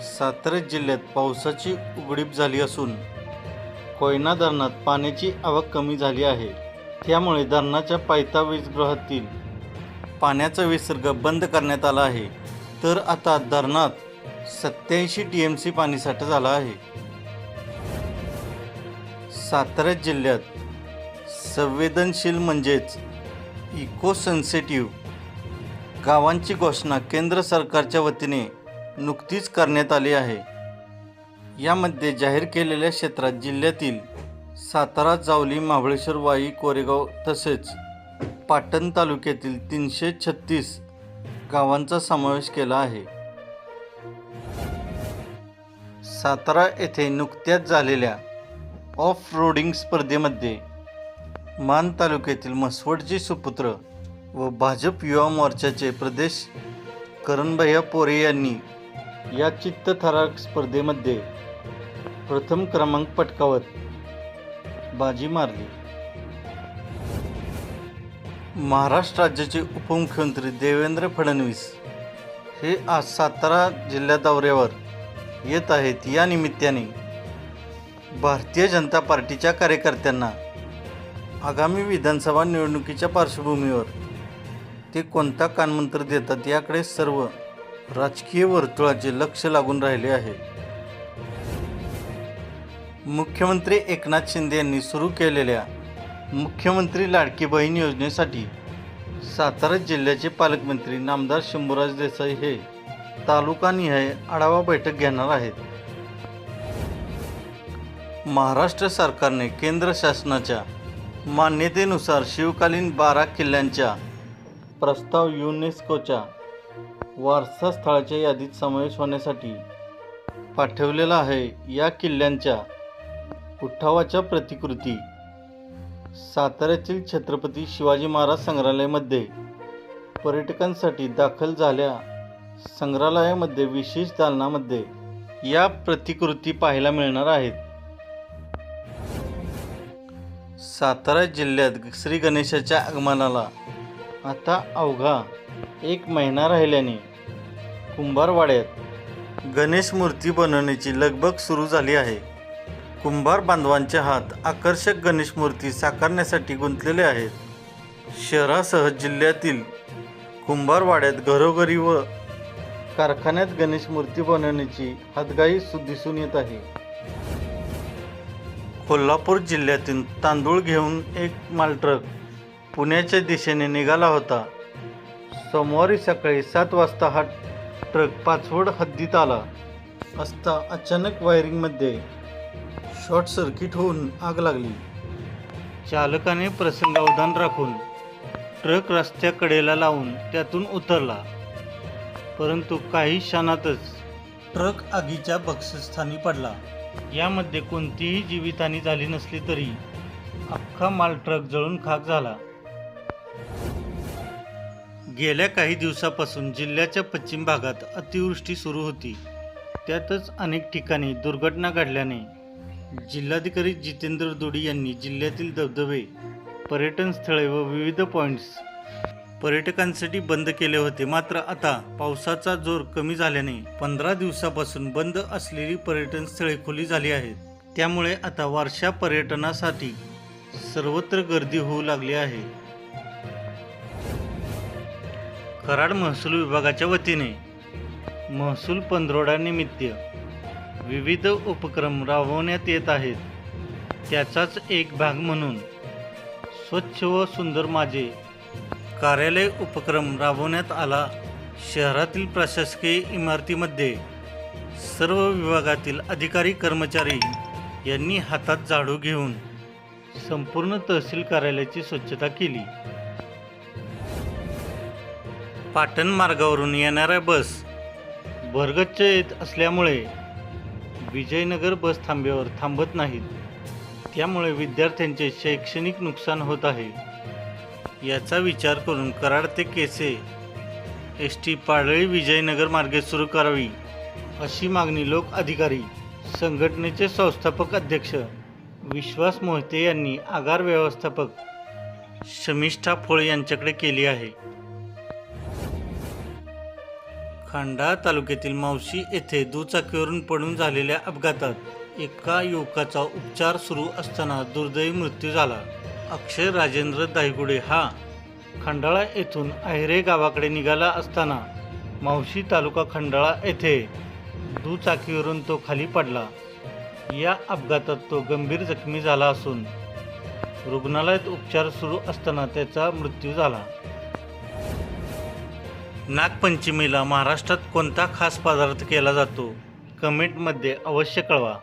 सातारा जिल्ह्यात पावसाची उघडीप झाली असून कोयना धरणात पाण्याची आवक कमी झाली आहे. त्यामुळे धरणाच्या पायथा वीजगृहातील पाण्याचा विसर्ग बंद करण्यात आला आहे. तर आता धरणात सत्याऐंशी टी एम सी पाणीसाठा झाला आहे. सातारा जिल्ह्यात संवेदनशील म्हणजेच इको सेन्सिटिव्ह गावांची घोषणा केंद्र सरकारच्या वतीने नुकतीच करण्यात आली आहे. यामध्ये जाहीर केलेल्या क्षेत्रात जिल्ह्यातील सातारा जावली महाबळेश्वर वाई कोरेगाव तसेच पाटण तालुक्यातील तीनशे छत्तीस गावांचा समावेश केला आहे. सातारा येथे नुकत्याच झालेल्या ऑफ रोडिंग स्पर्धेमध्ये मान तालुक्यातील म्हसवडचे सुपुत्र व भाजप युवा मोर्चाचे प्रदेश करणभैया पोरे यांनी या चित्तथरारक स्पर्धेमध्ये प्रथम क्रमांक पटकावत बाजी मारली. महाराष्ट्र राज्याचे उपमुख्यमंत्री देवेंद्र फडणवीस हे आज सातारा जिल्ह्या दौऱ्यावर येत आहेत. या निमित्ताने भारतीय जनता पार्टीच्या कार्यकर्त्यांना आगामी विधानसभा निवडणुकीच्या पार्श्वभूमीवर ते कोणता कानमंत्र देतात याकडे सर्व राजकीय वर्तुळाचे लक्ष लागून राहिले आहे. मुख्यमंत्री एकनाथ शिंदे यांनी सुरू केलेल्या मुख्यमंत्री लाडकी बहीण योजनेसाठी सातारा जिल्ह्याचे पालकमंत्री नामदार शंभूराज देसाई हे तालुकानिहाय आढावा बैठक घेणार आहेत. महाराष्ट्र सरकारने केंद्र शासनाच्या मान्यतेनुसार शिवकालीन बारा किल्ल्यांच्या प्रस्ताव युनेस्कोच्या वारसा स्थळाच्या यादीत समावेश होण्यासाठी पाठवलेला आहे या किल्ल्यांच्या उठावाच्या प्रतिकृती. साताऱ्यातील छत्रपती शिवाजी महाराज संग्रहालयामध्ये पर्यटकांसाठी दाखल झाल्या संग्रहालयामध्ये विशेष दालनामध्ये या प्रतिकृती पाहायला मिळणार आहेत. सातारा जिल्ह्यात श्री गणेशाच्या आगमनाला आता अवघा एक महिना राहिल्याने कुंभारवाड्यात गणेश मूर्ती बनवण्याची लगबग सुरू झाली आहे. कुंभार बांधवांचे हात आकर्षक गणेश मूर्ती साकारण्यासाठी गुंतलेले आहेत. शहरासह जिल्ह्यातील कुंभारवाड्यात घरोघरी व कारखान्यात गणेश मूर्ती बनवण्याची हातगाई दिसून येत आहे. कोल्हापूर जिल्ह्यातून तांदूळ घेऊन एक मालट्रक पुण्याच्या दिशेने निघाला होता. सोमवारी सकाळी सात वाजता हा ट्रक पाचवड हद्दीत आला. असता अचानक वायरिंगमध्ये शॉर्ट सर्किट होऊन आग लागली. चालकाने प्रसंगावधान राखून ट्रक रस्त्याकडेला लावून त्यातून उतरला. परंतु काही क्षणातच ट्रक आगीच्या बक्षस्थानी पडला. यामध्ये कोणतीही जीवितहानी झाली नसली तरी अख्खा माल ट्रक जळून खाक झाला. गेल्या काही दिवसापासून जिल्ह्याच्या पश्चिम भागात अतिवृष्टी सुरू होती. त्यातच अनेक ठिकाणी दुर्घटना घडल्याने जिल्हाधिकारी जितेंद्र दोडी यांनी जिल्ह्यातील धबधबे पर्यटन स्थळे व विविध पॉईंट्स पर्यटकांसाठी बंद केले होते. मात्र आता पावसाचा जोर कमी झाल्याने पंधरा दिवसापासून बंद असलेली पर्यटन स्थळे खुली झाली आहेत. त्यामुळे आता वारशा पर्यटनासाठी सर्वत्र गर्दी होऊ लागली आहे. कराड महसूल विभागाच्या वतीने महसूल पंधरवड्यानिमित्त विविध उपक्रम राबवण्यात येत आहेत. त्याचाच एक भाग म्हणून स्वच्छ व सुंदर माझे कार्यालय उपक्रम राबवण्यात आला. शहरातील प्रशासकीय इमारतीमध्ये सर्व विभागातील अधिकारी कर्मचारी यांनी हातात झाडू घेऊन संपूर्ण तहसील कार्यालयाची स्वच्छता केली. पाटण मार्गावरून येणाऱ्या बस भरगच्च येत असल्यामुळे विजयनगर बस थांब्यावर थांबत नाहीत. त्यामुळे विद्यार्थ्यांचे शैक्षणिक नुकसान होत आहे. याचा विचार करून कराड ते केसे एस टी पाडळी विजयनगर मार्गे सुरू करावी अशी मागणी लोक अधिकारी संघटनेचे संस्थापक अध्यक्ष विश्वास मोहिते यांनी आगार व्यवस्थापक शमिष्ठा फोळ यांच्याकडे केली आहे. खंडाळा तालुक्यातील मावशी येथे दुचाकीवरून पडून झालेल्या अपघातात एका युवकाचा उपचार सुरू असताना दुर्दैवी मृत्यू झाला. अक्षय राजेंद्र दायगुडे हा खंडाळा येथून आहिरे गावाकडे निघाला असताना मावशी तालुका खंडाळा येथे दुचाकीवरून तो खाली पडला. या अपघातात तो गंभीर जखमी झाला असून रुग्णालयात उपचार सुरू असताना त्याचा मृत्यू झाला. नागपंचमीला महाराष्ट्रात कोणता खास पदार्थ केला जातो? कमेंटमध्ये अवश्य कळवा.